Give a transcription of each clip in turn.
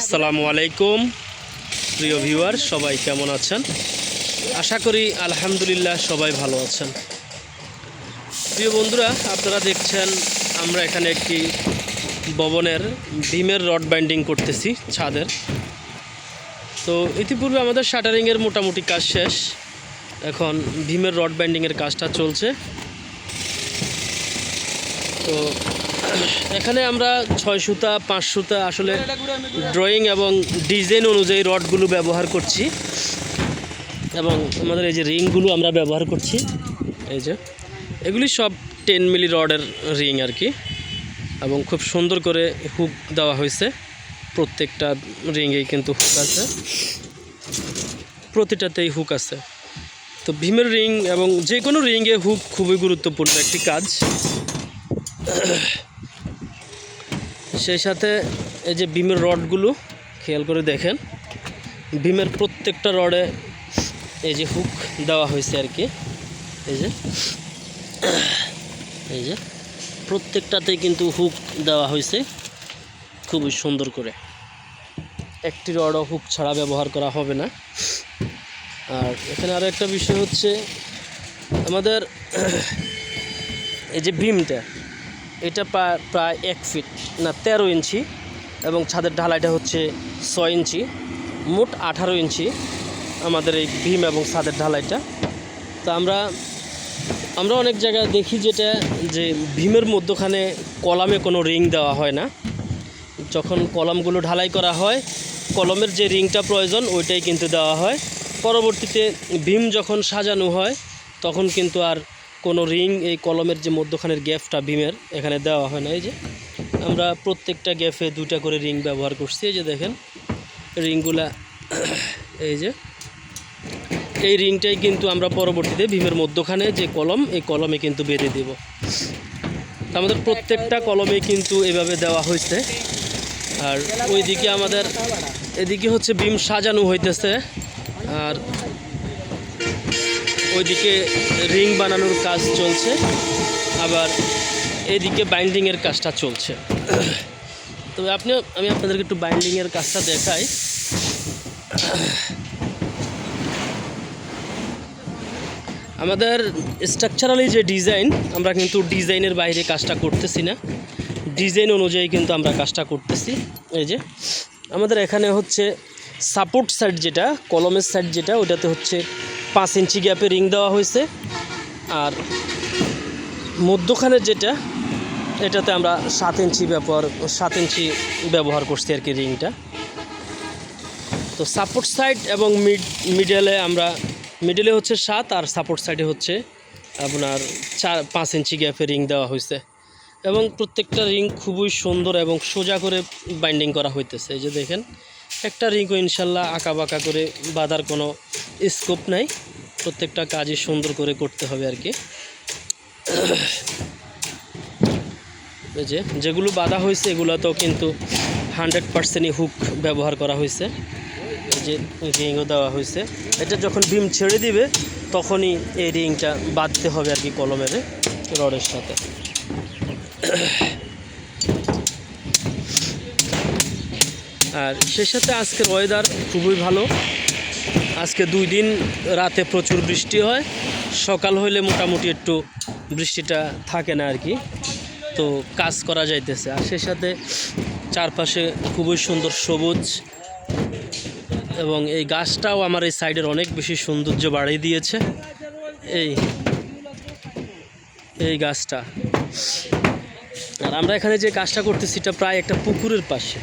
আসসালামু আলাইকুম, প্রিয় ভিউয়ার, সবাই কেমন আছেন? আশা করি আলহামদুলিল্লাহ সবাই ভালো আছেন। প্রিয় বন্ধুরা, আপনারা দেখছেন, আমরা এখানে একটি ভবনের ডিমের রড বাইন্ডিং করতেছি, ছাদের। তো ইতিপূর্বে আমাদের শাটারিংয়ের মোটামুটি কাজ শেষ। এখন ভীমের রড বাইন্ডিংয়ের কাজটা চলছে। তো এখানে আমরা ছয় সুতা, পাঁচ সুতা আসলে ড্রয়িং এবং ডিজাইন অনুযায়ী রডগুলো ব্যবহার করছি। এবং আমাদের এই যে রিংগুলো আমরা ব্যবহার করছি। এই যে, এগুলি সব টেন মিলি রডের রিং আর কি। এবং খুব সুন্দর করে হুক দেওয়া হয়েছে। প্রত্যেকটা রিংয়েই কিন্তু হুক আছে। প্রতিটাতেই হুক আছে। তো ভীমের রিং এবং যে কোনো রিংয়ে হুক খুবই গুরুত্বপূর্ণ একটি কাজ। সেই সাথে এই যে বিমের রডগুলো, খেয়াল করে দেখেন। বিমের প্রত্যেকটা রডে এই যে হুক দেওয়া হয়েছে আর কি। এই যে এই যে প্রত্যেকটাতে কিন্তু হুক দেওয়া হয়েছে। খুবই সুন্দর করে। একটি রডও হুক ছাড়া ব্যবহার করা হবে না। আর এখানে আরও একটা বিষয় হচ্ছে, আমাদের এই যে বিমটা এটা প্রায় এক ফিট, না, তেরো ইঞ্চি এবং ছাদের ঢালাইটা হচ্ছে ছয় ইঞ্চি, মোট আঠারো ইঞ্চি আমাদের এই ভীম এবং ছাদের ঢালাইটা। তো আমরা আমরা অনেক জায়গায় দেখি যেটা, যে ভীমের মধ্যখানে কলামে কোনো রিং দেওয়া হয় না। যখন কলমগুলো ঢালাই করা হয়, কলমের যে রিংটা প্রয়োজন ওইটাই কিন্তু দেওয়া হয়। পরবর্তীতে ভীম যখন সাজানো হয়, তখন কিন্তু আর কোনো রিং এই কলমের যে মধ্যখানের গ্যাপটা ভীমের, এখানে দেওয়া হয় না। এই যে আমরা প্রত্যেকটা গ্যাপে দুটা করে রিং ব্যবহার করছি। এই যে দেখেন, রিংগুলা, এই যে এই রিংটাই কিন্তু আমরা পরবর্তীতে ভীমের মধ্যখানে যে কলম, এই কলমে কিন্তু বেঁধে দেব। আমাদের প্রত্যেকটা কলমে কিন্তু এভাবে দেওয়া হয়েছে আর ওইদিকে আমাদের, এদিকে হচ্ছে বিম সাজানো হইতেছে। আর ওইদিকে রিং বানানোর কাজ চলছে, আবার এদিকে বাইন্ডিংয়ের কাজটা চলছে। তবে আপনি আমি আপনাদেরকে একটু বাইন্ডিংয়ের কাজটা দেখাই। আমাদের স্ট্রাকচারালি যে ডিজাইন আমরা কিন্তু ডিজাইনের বাইরে কাজটা করতেছি না। ডিজাইন অনুযায়ী কিন্তু আমরা কাজটা করতেছি। এই যে, আমাদের এখানে হচ্ছে সাপোর্ট সাইড যেটা কলমের সাইড যেটা ওটাতে হচ্ছে পাঁচ ইঞ্চি গ্যাপে রিং দেওয়া হয়েছে। আর মধ্যখানের যেটা, এটাতে আমরা সাত ইঞ্চি ব্যবহার, সাত ইঞ্চি ব্যবহার করছি আর কি রিংটা। তো সাপোর্ট সাইড এবং মিড, মিডলে আমরা, মিডলে হচ্ছে সাত আর সাপোর্ট সাইডে হচ্ছে আপনার চার, পাঁচ ইঞ্চি গ্যাপে রিং দেওয়া হয়েছে। এবং প্রত্যেকটা রিং খুবই সুন্দর এবং সোজা করে বাইন্ডিং করা হইতেছে। এই যে দেখেন, একটা রিংও ইনশাল্লাহ আঁকা বাঁকা করে বাঁধার কোনো স্কোপ নাই, প্রত্যেকটা কাজই সুন্দর করে করতে হবে আর কি। যে, যেগুলো বাঁধা হয়েছে এগুলোতেও কিন্তু হান্ড্রেড পার্সেন্টই হুক ব্যবহার করা হয়েছে। যে রিংও দেওয়া হয়েছে। এটা যখন বিম ছেড়ে দিবে, তখনই এই রিংটা বাঁধতে হবে আর কি কলমের রডের সাথে। আর সেই সাথে আজকের ওয়েদার খুবই ভালো। আজকে দুই দিন রাতে প্রচুর বৃষ্টি হয়। সকাল হইলে মোটামুটি একটু বৃষ্টিটা থাকে না আর কি। তো কাজ করা যাইতেছে। আর সেই সাথে চারপাশে খুবই সুন্দর সবুজ এবং এই গাছটাও আমার এই সাইডের অনেক বেশি সৌন্দর্য বাড়িয়ে দিয়েছে। এই এই গাছটা। আর আমরা এখানে যে কাজটা করতেছি, এটা প্রায় একটা পুকুরের পাশে।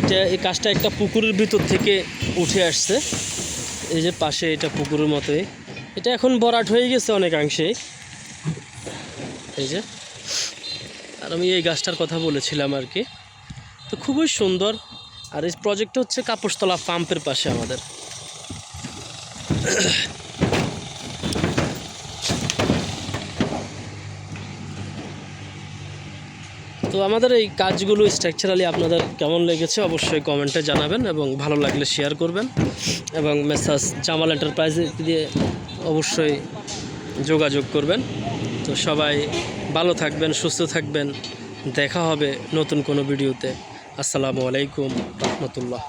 এটা, এই কাজটা একটা পুকুরের ভিতর থেকে উঠে আসছে। এই যে পাশে এটা পুকুরের মতোই এটা এখন বরাট হয়ে গেছে অনেকাংশে। এই যে। আর আমি এই গাছটার কথা বলেছিলাম আর কি। তো খুবই সুন্দর। আর এই প্রজেক্টটা হচ্ছে কাপড়তলা পাম্পের পাশে আমাদের। তো আমাদের এই কাজগুলো স্ট্রাকচারালি আপনাদের কেমন লেগেছে অবশ্যই কমেন্টে জানাবেন এবং ভালো লাগলে শেয়ার করবেন এবং মেসাজ জামাল এন্টারপ্রাইজ দিয়ে অবশ্যই যোগাযোগ করবেন। তো সবাই ভালো থাকবেন, সুস্থ থাকবেন। দেখা হবে নতুন কোনো ভিডিওতে আসসালামু আলাইকুম, রহমতুল্লাহ।